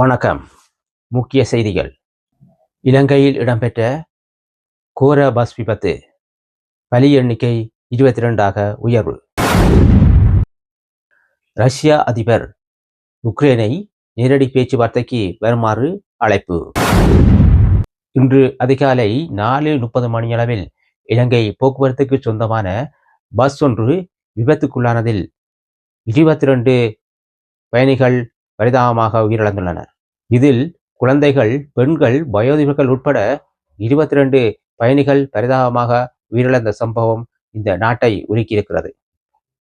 வணக்கம். முக்கிய செய்திகள். இலங்கையில் இடம்பெற்ற கோர பஸ் விபத்து. பலி எண்ணிக்கை இருபத்தி ரெண்டாக உயர்வு. ரஷ்யா அதிபர் உக்ரைனை நேரடி பேச்சுவார்த்தைக்கு வருமாறு அழைப்பு. இன்று அதிகாலை நாலு முப்பது மணியளவில் இலங்கை போக்குவரத்துக்கு சொந்தமான பஸ் ஒன்று விபத்துக்குள்ளானதில் இருபத்தி ரெண்டு பயணிகள் பரிதாபமாக உயிரிழந்துள்ளனர். இதில் குழந்தைகள் பெண்கள் வயோதிபர்கள் உட்பட இருபத்தி ரெண்டு பயணிகள் பரிதாபமாக உயிரிழந்த சம்பவம் இந்த நாட்டை உலுக்கியிருக்கிறது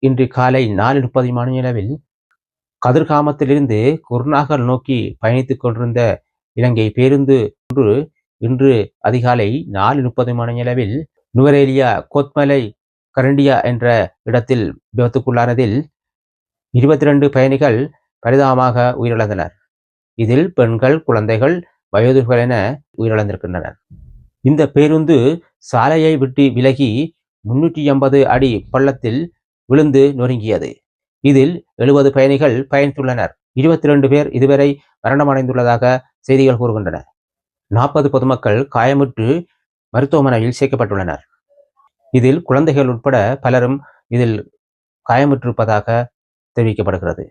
இன்று காலை நாலு முப்பது மணியளவில் கதிர்காமத்திலிருந்து குருநாகல் நோக்கி பயணித்துக் கொண்டிருந்த இலங்கை பேருந்து ஒன்று இன்று அதிகாலை நாலு முப்பது மணியளவில் நுவரேலியா கோத்மலை கரண்டியா என்ற இடத்தில் விபத்துக்குள்ளானதில் இருபத்தி ரெண்டு பயணிகள் பரிதாபமாக உயிரிழந்தனர். இதில் பெண்கள் குழந்தைகள் வயோதிகள் என உயிரிழந்திருக்கின்றனர். இந்த பேருந்து சாலையை விட்டு விலகி முன்னூற்றி எண்பது அடி பள்ளத்தில் விழுந்து நொறுங்கியது. இதில் எழுபது பயணிகள் பயணித்துள்ளனர். இருபத்தி ரெண்டு பேர் இதுவரை மரணமடைந்துள்ளதாக செய்திகள் கூறுகின்றன. நாற்பது பொதுமக்கள் காயமுற்று மருத்துவமனையில் சேர்க்கப்பட்டுள்ளனர். இதில் குழந்தைகள் உட்பட பலரும் இதில் காயமுற்றிருப்பதாக தெரிவிக்கப்படுகிறது.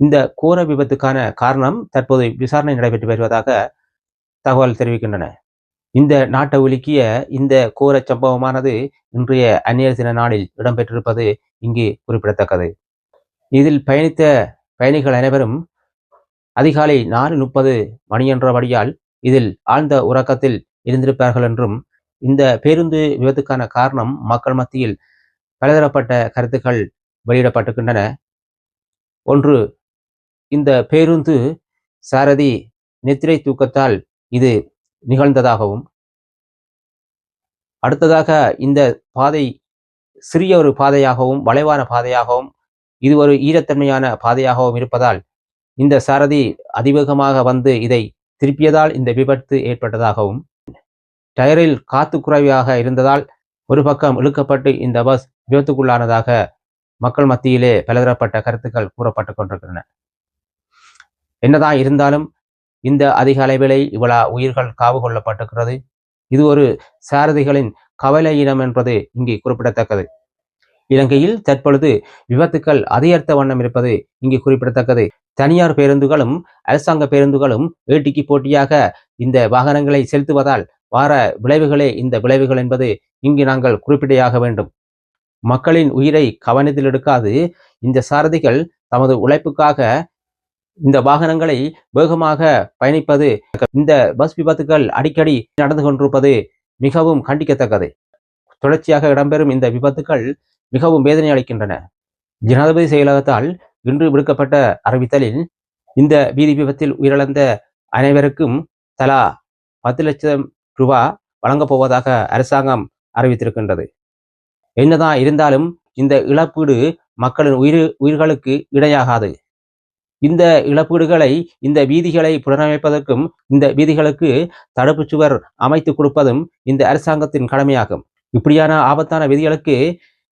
இந்த கோர விபத்துக்கான காரணம் தற்போது விசாரணை நடைபெற்று வருவதாக தகவல் தெரிவிக்கின்றன. இந்த நாட்டை உலுக்கிய இந்த கோர சம்பவமானது இன்றைய அந்நியர் தின நாளில் இடம்பெற்றிருப்பது இங்கு குறிப்பிடத்தக்கது. இதில் பயணித்த பயணிகள் அனைவரும் அதிகாலை நாலு முப்பது மணியன்றபடியால் இதில் ஆழ்ந்த உறக்கத்தில் இருந்திருப்பார்கள் என்றும் இந்த பேருந்து விபத்துக்கான காரணம் மக்கள் மத்தியில் பலதரப்பட்ட கருத்துக்கள் வெளியிடப்பட்டிருக்கின்றன. ஒன்று இந்த பேருந்து சாரதி நித்திரை தூக்கத்தால் இது நிகழ்ந்ததாகவும் அடுத்ததாக இந்த பாதை சிறிய ஒரு பாதையாகவும் வளைவான பாதையாகவும் இது ஒரு ஈரத்தன்மையான பாதையாகவும் இருப்பதால் இந்த சாரதி அதிவேகமாக வந்து இதை திருப்பியதால் இந்த விபத்து ஏற்பட்டதாகவும் டயரில் காத்து குறைவாக இருந்ததால் ஒரு பக்கம் இழுக்கப்பட்டு இந்த பஸ் விபத்துக்குள்ளானதாக மக்கள் மத்தியிலே பலதரப்பட்ட கருத்துக்கள் கூறப்பட்டு கொண்டிருக்கின்றன. என்னதான் இருந்தாலும் இந்த அதிக அளவிலே இவ்வளா உயிர்கள் காவு கொள்ளப்பட்டிருக்கிறது. இது ஒரு சாரதிகளின் கவலை இனம் என்பது இங்கே குறிப்பிடத்தக்கது. இலங்கையில் தற்பொழுது விபத்துக்கள் அதிகரித்த வண்ணம் இருப்பது இங்கே குறிப்பிடத்தக்கது. தனியார் பேருந்துகளும் அரசாங்க பேருந்துகளும் வேட்டிக்கு போட்டியாக இந்த வாகனங்களை செலுத்துவதால் வார விளைவுகளே இந்த விளைவுகள் என்பது இங்கு நாங்கள் குறிப்பிடையாக வேண்டும். மக்களின் உயிரை கவனத்தில் எடுக்காது இந்த சாரதிகள் தமது உழைப்புக்காக இந்த வாகனங்களை வேகமாக பயணிப்பது இந்த பஸ் விபத்துகள் அடிக்கடி நடந்து கொண்டிருப்பது மிகவும் கண்டிக்கத்தக்கது. தொடர்ச்சியாக இடம்பெறும் இந்த விபத்துகள் மிகவும் வேதனை அளிக்கின்றன. ஜனாதிபதி செயலகத்தால் இன்று விடுக்கப்பட்ட அறிவித்தலில் இந்த வீதி விபத்தில் உயிரிழந்த அனைவருக்கும் தலா பத்து லட்சம் ரூபா வழங்கப் போவதாக அரசாங்கம் அறிவித்திருக்கின்றது. என்னதான் இருந்தாலும் இந்த இழப்பீடு மக்களின் உயிர் உயிர்களுக்கு இடையாகாது இந்த இழப்பீடுகளை இந்த வீதிகளை புனரமைப்பதற்கும் இந்த வீதிகளுக்கு தடுப்பு சுவர் அமைத்து கொடுப்பதும் இந்த அரசாங்கத்தின் கடமையாகும். இப்படியான ஆபத்தான விதிகளுக்கு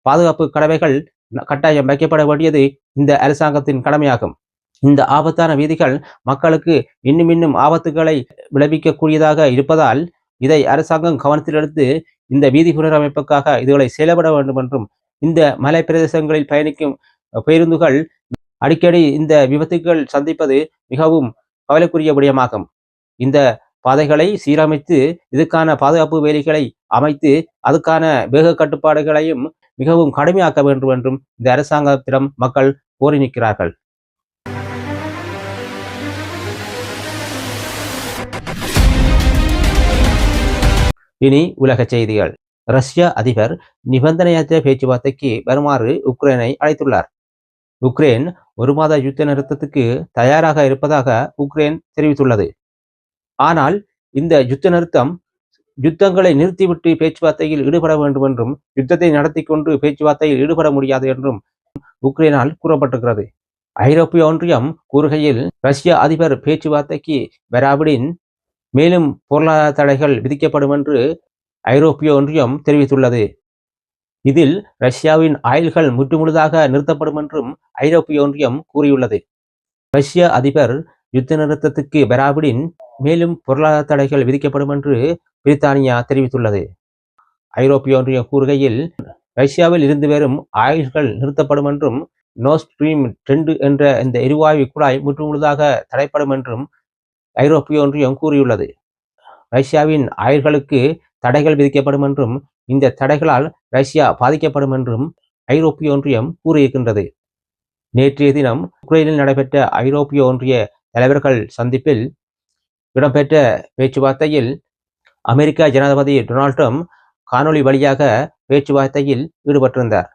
பாதுகாப்பு கடமைகள் கட்டாயம் வைக்கப்பட வேண்டியது இந்த அரசாங்கத்தின் கடமையாகும். இந்த ஆபத்தான வீதிகள் மக்களுக்கு இன்னும் இன்னும் ஆபத்துகளை விளைவிக்கக்கூடியதாக இருப்பதால் இதை அரசாங்கம் கவனத்தில் எடுத்து இந்த வீதி புனரமைப்புக்காக இதுகளை செயல்பட வேண்டும் என்றும் இந்த மலை பிரதேசங்களில் பயணிக்கும் பேருந்துகள் அடிக்கடி இந்த விபத்துகள் சந்திப்பது மிகவும் கவலைக்குரிய விடயமாகும் இந்த பாதைகளை சீரமைத்து இதுக்கான பாதுகாப்பு வேலிகளை அமைத்து அதுக்கான வேக கட்டுப்பாடுகளையும் மிகவும் கடுமையாக்க வேண்டும் என்றும் இந்த அரசாங்கத்திடம் மக்கள் கோரி நிற்கிறார்கள். இனி உலக செய்திகள். ரஷ்ய அதிபர் நிபந்தனையற்ற பேச்சுவார்த்தைக்கு வருமாறு உக்ரைனை அழைத்துள்ளார். உக்ரைன் ஒரு மாத யுத்த நிறுத்தத்துக்கு தயாராக இருப்பதாக உக்ரைன் தெரிவித்துள்ளது. ஆனால் இந்த யுத்த நிறுத்தம் யுத்தங்களை நிறுத்திவிட்டு பேச்சுவார்த்தையில் ஈடுபட வேண்டும் என்றும் யுத்தத்தை நடத்தி கொண்டு பேச்சுவார்த்தையில் ஈடுபட முடியாது என்றும் உக்ரைனால் கூறப்பட்டிருக்கிறது. ஐரோப்பிய ஒன்றியம் கூறுகையில் ரஷ்ய அதிபர் பேச்சுவார்த்தைக்கு வராவிடின் மேலும் பொருளாதார தடைகள் விதிக்கப்படும் என்று ஐரோப்பிய ஒன்றியம் தெரிவித்துள்ளது. இதில் ரஷ்யாவின் ஆயுள்கள் முற்றுமுழுதாக நிறுத்தப்படும் என்றும் ஐரோப்பிய ஒன்றியம் கூறியுள்ளது. ரஷ்ய அதிபர் யுத்த நிறுத்தத்துக்கு பெராவிடின் மேலும் பொருளாதார தடைகள் விதிக்கப்படும் என்று பிரித்தானியா தெரிவித்துள்ளது. ஐரோப்பிய ஒன்றியம் கூறுகையில் ரஷ்யாவில் இருந்து வரும் ஆயுள்கள் நிறுத்தப்படும் என்றும் நோ ஸ்ட்ரீம் ரெண்டு என்ற இந்த எரிவாயு குழாய் முற்றுமுழுதாக தடைப்படும் என்றும் ஐரோப்பிய ஒன்றியம் கூறியுள்ளது. ரஷ்யாவின் ஆயுள்களுக்கு தடைகள் விதிக்கப்படும் என்றும் இந்த தடைகளால் ரஷ்யா பாதிக்கப்படும் என்றும் ஐரோப்பிய ஒன்றியம் கூறியிருக்கின்றது. நேற்றைய தினம் உக்ரைனில் நடைபெற்ற ஐரோப்பிய ஒன்றிய தலைவர்கள் சந்திப்பில் இடம்பெற்ற பேச்சுவார்த்தையில் அமெரிக்க ஜனாதிபதி டொனால்ட் ட்ரம்ப் காணொளி வழியாக பேச்சுவார்த்தையில் ஈடுபட்டிருந்தார்.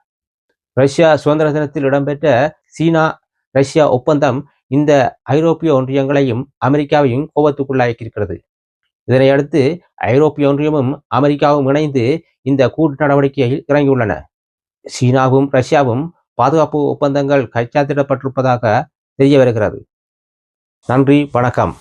ரஷ்யா சுதந்திர தினத்தில் இடம்பெற்ற சீனா ரஷ்யா ஒப்பந்தம் இந்த ஐரோப்பிய ஒன்றியங்களையும் அமெரிக்காவையும் கோபத்துக்குள்ளாக்கியிருக்கிறது. இதனை அடுத்து ஐரோப்பிய ஒன்றியமும் அமெரிக்காவும் இணைந்து இந்த கூட்டு நடவடிக்கையில் இறங்கியுள்ளன. சீனாவும் ரஷ்யாவும் பாதுகாப்பு ஒப்பந்தங்கள் கைச்சாத்திடப்பட்டிருப்பதாக தெரிய வருகிறது நன்றி வணக்கம்.